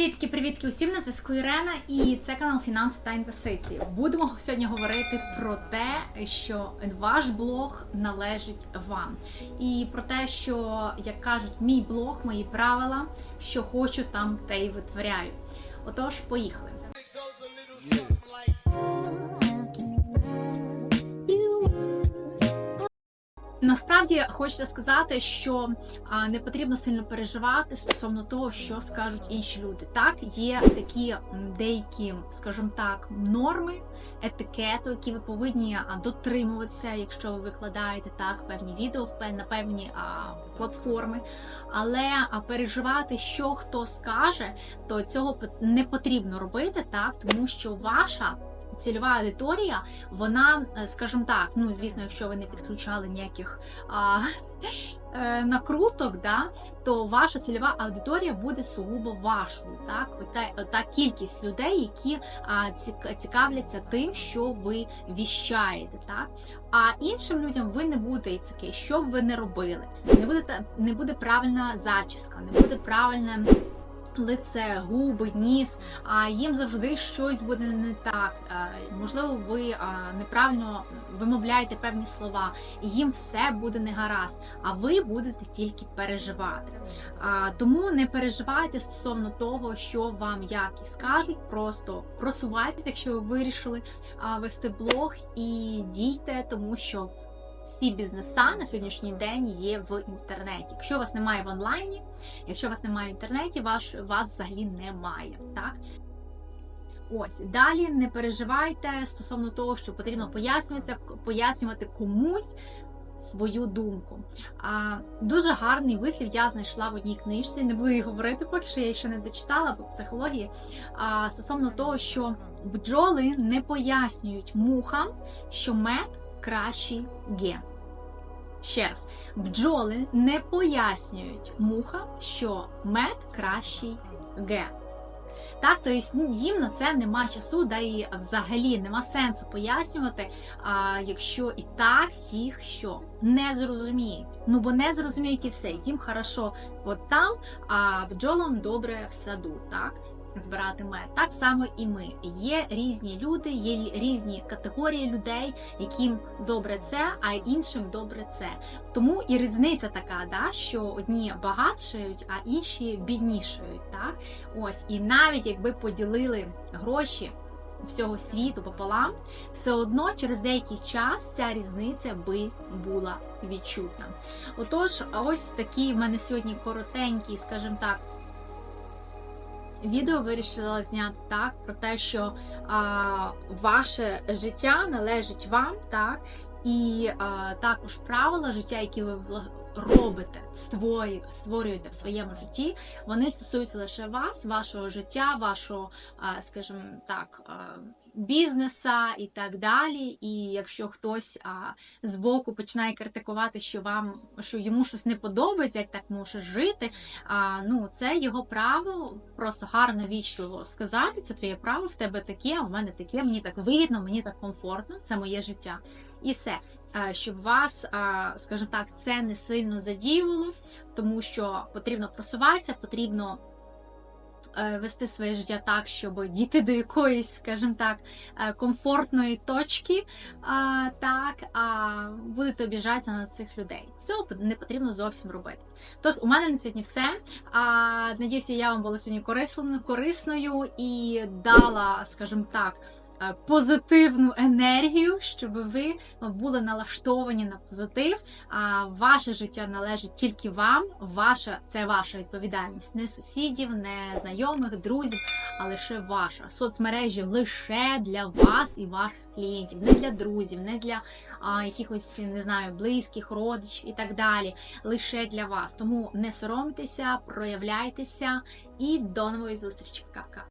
Привітки, привітки усім на зв'язку Ірена, і це канал Фінанси та інвестиції. Будемо сьогодні говорити про те, що ваш блог належить вам, і про те, що як кажуть, мій блог, мої правила, що хочу, там те й витворяю. Отож, поїхали. Насправді хочеться сказати, що не потрібно сильно переживати стосовно того, що скажуть інші люди. Так, є такі деякі, скажімо так, норми етикету, які ви повинні дотримуватися, якщо ви викладаєте так певні відео на певні платформи. Але переживати, що хто скаже, то цього не потрібно робити, так, тому що ваша. Цільова аудиторія, вона, е, скажімо так, ну звісно, якщо ви не підключали ніяких а, е, накруток, да, то ваша цільова аудиторія буде сугубо вашою. Так, ота, та кількість людей, які а, цікавляться тим, що ви віщаєте. Так, а іншим людям ви не будете цукей, що б ви не робили. Не буде не буде правильна зачіска, не буде правильне. Лице, губи, ніс, а їм завжди щось буде не так. Можливо, ви неправильно вимовляєте певні слова, і їм все буде не гаразд, а ви будете тільки переживати. Тому не переживайте стосовно того, що вам як і скажуть. Просто просувайтесь, якщо ви вирішили вести блог, і дійте, тому що. Всі бізнеса на сьогоднішній день є в інтернеті. Якщо вас немає в онлайні, якщо вас немає в інтернеті, ваш вас взагалі немає. Так ось далі не переживайте стосовно того, що потрібно пояснюватися, пояснювати комусь. Свою думку. А, дуже гарний вислів я знайшла в одній книжці. Не буду її говорити, поки що я ще не дочитала по психології. А, стосовно того, що бджоли не пояснюють мухам, що мед кращий ген. Ще раз, бджоли не пояснюють мухам, що мед кращий ген. Так, тобто їм на це нема часу, да і взагалі нема сенсу пояснювати, а, якщо і так їх що не зрозуміють. Ну бо не зрозуміють і все. Їм хорошо от там, а бджолам добре в саду. Так збирати мед. Так само і ми. Є різні люди, є різні категорії людей, яким добре це, а іншим добре це. Тому і різниця така, да, що одні багатшають, а інші біднішають. Так? Ось, і навіть якби поділили гроші. Всього світу пополам, все одно через деякий час ця різниця би була відчутна. Отож, ось такий в мене сьогодні коротенький, скажімо так, Відео вирішила зняти так про те, що а, ваше життя належить вам, так і а, також правила життя, які ви робите, створюєте в своєму житті, вони стосуються лише вас, вашого життя, вашого, а, скажімо так. А, Бізнеса і так далі, і якщо хтось а, збоку починає критикувати, що вам що йому щось не подобається, як так може жити, а, ну це його право, просто гарно вічливо сказати. Це твоє право, в тебе таке, в мене таке. Мені так вигідно, мені так комфортно, це моє життя. І все. Щоб вас, скажімо так, це не сильно задіювало, тому що потрібно просуватися, потрібно вести своє життя так, щоб дійти до якоїсь, скажімо так, е, комфортної точки, так, а будете обіжатися на цих людей. Цього не потрібно зовсім робити. Тож, у мене на сьогодні все. Надіюся, я вам була сьогодні корисною, корисною і дала, скажімо так, е, позитивну енергію, щоб ви були налаштовані на позитив. А ваше життя належить тільки вам. Ваша це ваша відповідальність, не сусідів, не знайомих, друзів, а лише ваша. Соцмережі лише для вас і ваших клієнтів, не для друзів, не для а, якихось не знаю, близьких, родичів і так далі. Лише для вас. Тому не соромтеся, проявляйтеся і до нової зустрічі. Пока-пока.